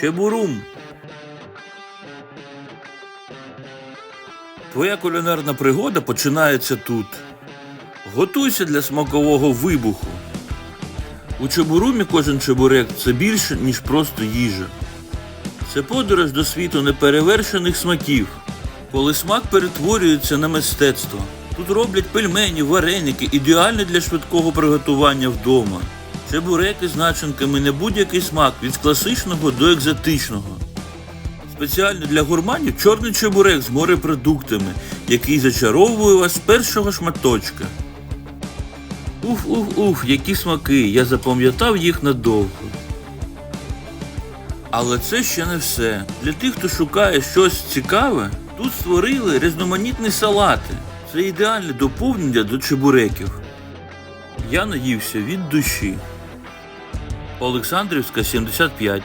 Чебурум. Твоя кулінарна пригода починається тут. Готуйся для смакового вибуху. У чебурумі кожен чебурек це більше, ніж просто їжа. Це подорож до світу неперевершених смаків, коли смак перетворюється на мистецтво. Тут роблять пельмені, вареники, ідеальні для швидкого приготування вдома. Чебуреки з начинками не будь-який смак від класичного до екзотичного. Спеціально для гурманів чорний чебурек з морепродуктами, який зачаровує вас з першого шматочка. Уф, уф, уф, які смаки, я запам'ятав їх надовго. Але це ще не все. Для тих, хто шукає щось цікаве, тут створили різноманітні салати. Це ідеальне доповнення до чебуреків. Я наївся від душі. Олександрівська 75.